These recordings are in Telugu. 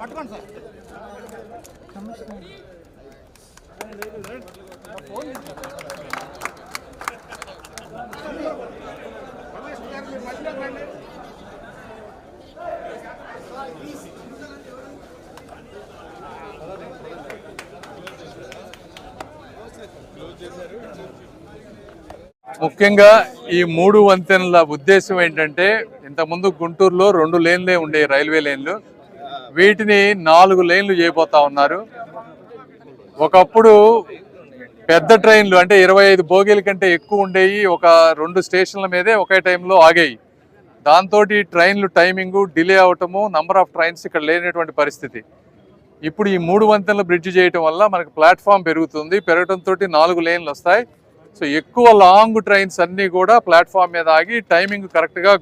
పట్టుకోండి సార్. ముఖ్యంగా ఈ మూడు వంతెనల ఉద్దేశం ఏంటంటే ఇంతకుముందు గుంటూరులో రెండు లేన్లే ఉండే రైల్వే లేన్లు. వీటిని నాలుగు లేన్లు చేయబోతా ఉన్నారు. ఒకప్పుడు పెద్ద ట్రైన్లు అంటే ఇరవై ఐదు బోగీల కంటే ఎక్కువ ఉండేవి ఒక రెండు స్టేషన్ల మీదే ఒకే టైంలో ఆగాయి. దాంతో ట్రైన్లు టైమింగ్ డిలే అవటము నంబర్ ఆఫ్ ట్రైన్స్ ఇక్కడ లేనటువంటి పరిస్థితి. ఇప్పుడు ఈ మూడు వంతెనలు బ్రిడ్జ్ చేయటం వల్ల మనకు ప్లాట్ఫామ్ పెరుగుతుంది. పెరగడంతో నాలుగు లేన్లు వస్తాయి. సో ఎక్కువ లాంగ్ ట్రైన్స్ అన్నీ కూడా ప్లాట్ఫామ్ మీద ఆగి టైమింగ్ కరెక్ట్గా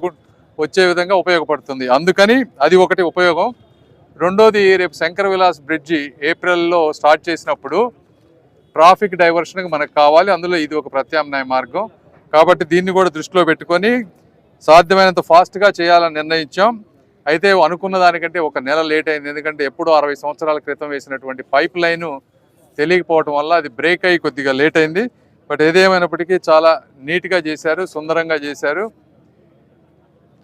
వచ్చే విధంగా ఉపయోగపడుతుంది. అందుకని అది ఒకటి ఉపయోగం. రెండోది రేపు శంకర విలాస్ బ్రిడ్జి ఏప్రిల్లో స్టార్ట్ చేసినప్పుడు ట్రాఫిక్ డైవర్షన్కి మనకు కావాలి. అందులో ఇది ఒక ప్రత్యామ్నాయ మార్గం. కాబట్టి దీన్ని కూడా దృష్టిలో పెట్టుకొని సాధ్యమైనంత ఫాస్ట్గా చేయాలని నిర్ణయించాం. అయితే అనుకున్న దానికంటే ఒక నెల లేట్ అయింది. ఎందుకంటే ఎప్పుడో అరవై సంవత్సరాల క్రితం వేసినటువంటి పైప్ లైను తెలియకపోవటం వల్ల అది బ్రేక్ అయ్యి కొద్దిగా లేట్ అయింది. బట్ ఏదేమైనప్పటికీ చాలా నీట్గా చేశారు సుందరంగా చేశారు.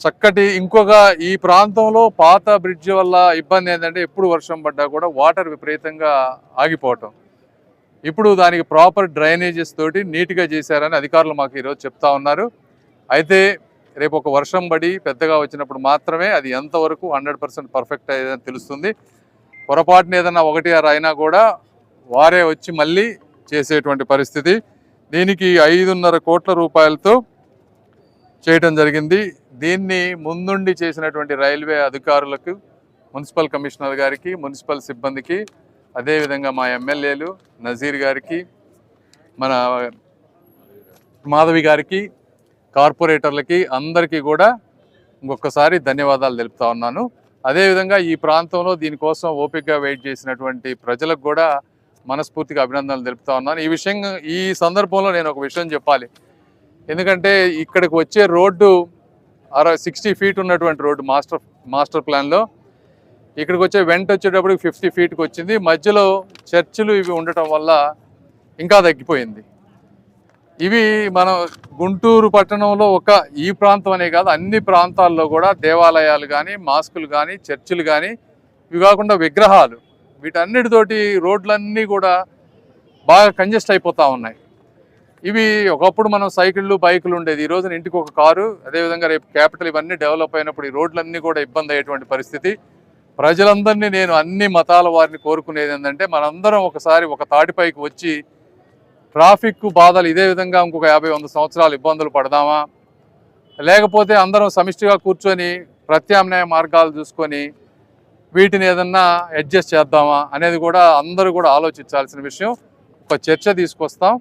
చక్కటి ఇంకొక ఈ ప్రాంతంలో పాత బ్రిడ్జ్ వల్ల ఇబ్బంది ఏంటంటే ఎప్పుడు వర్షం పడ్డా కూడా వాటర్ విపరీతంగా ఆగిపోవటం. ఇప్పుడు దానికి ప్రాపర్ డ్రైనేజెస్ తోటి నీట్గా చేశారని అధికారులు మాకు ఈరోజు చెప్తా ఉన్నారు. అయితే రేపు ఒక వర్షం పడి పెద్దగా వచ్చినప్పుడు మాత్రమే అది ఎంతవరకు హండ్రెడ్ పర్సెంట్ పర్ఫెక్ట్ అయ్యేదని తెలుస్తుంది. పొరపాటున ఏదైనా ఒకటి ఆరు అయినా కూడా వారే వచ్చి మళ్ళీ చేసేటువంటి పరిస్థితి. దీనికి ఐదున్నర కోట్ల రూపాయలతో చేయటం జరిగింది. దీన్ని ముందుండి చేసినటువంటి రైల్వే అధికారులకు మున్సిపల్ కమిషనర్ గారికి మున్సిపల్ సిబ్బందికి అదేవిధంగా మా ఎమ్మెల్యేలు నజీర్ గారికి మన మాధవి గారికి కార్పొరేటర్లకి అందరికీ కూడా ఇంకొకసారి ధన్యవాదాలు తెలుపుతా ఉన్నాను. అదేవిధంగా ఈ ప్రాంతంలో దీనికోసం ఓపికగా వెయిట్ చేసినటువంటి ప్రజలకు కూడా మనస్ఫూర్తిగా అభినందనలు తెలుపుతా ఉన్నాను. ఈ విషయం ఈ సందర్భంలో నేను ఒక విషయం చెప్పాలి. ఎందుకంటే ఇక్కడికి వచ్చే రోడ్డు అరవై సిక్స్టీ ఫీట్ ఉన్నటువంటి రోడ్డు మాస్టర్ మాస్టర్ ప్లాన్లో. ఇక్కడికి వచ్చే వెంట వచ్చేటప్పుడు ఫిఫ్టీ ఫీట్కి వచ్చింది. మధ్యలో చర్చిలు ఇవి ఉండటం వల్ల ఇంకా తగ్గిపోయింది. ఇవి మన గుంటూరు పట్టణంలో ఒక ఈ ప్రాంతం అనే కాదు అన్ని ప్రాంతాల్లో కూడా దేవాలయాలు కానీ మాస్కులు కానీ చర్చిలు కానీ ఇవి కాకుండా విగ్రహాలు వీటన్నిటితోటి రోడ్లన్నీ కూడా బాగా కంజెస్ట్ అయిపోతూ ఉన్నాయి. ఇవి ఒకప్పుడు మనం సైకిళ్ళు బైకులు ఉండేది. ఈ రోజున ఇంటికి ఒక కారు అదేవిధంగా రేపు క్యాపిటల్ ఇవన్నీ డెవలప్ అయినప్పుడు ఈ రోడ్లన్నీ కూడా ఇబ్బంది అయ్యేటువంటి పరిస్థితి. ప్రజలందరినీ నేను అన్ని మతాల వారిని కోరుకునేది ఏంటంటే మనందరం ఒకసారి ఒక తాటిపైకి వచ్చి ట్రాఫిక్ బాధలు ఇదే విధంగా ఇంకొక యాభై వంద సంవత్సరాలు ఇబ్బందులు పడదామా? లేకపోతే అందరం సమిష్టిగా కూర్చొని ప్రత్యామ్నాయ మార్గాలు చూసుకొని వీటిని ఏదన్నా అడ్జస్ట్ చేద్దామా అనేది కూడా అందరూ కూడా ఆలోచించాల్సిన విషయం. ఒక చర్చ తీసుకొస్తాం.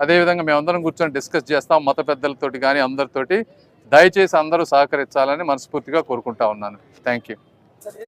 అదేవిధంగా మేమందరం కూర్చొని డిస్కస్ చేస్తాం మత పెద్దలతోటి కానీ అందరితోటి. దయచేసి అందరూ సహకరించాలని మనస్ఫూర్తిగా కోరుకుంటా ఉన్నాను. Thank you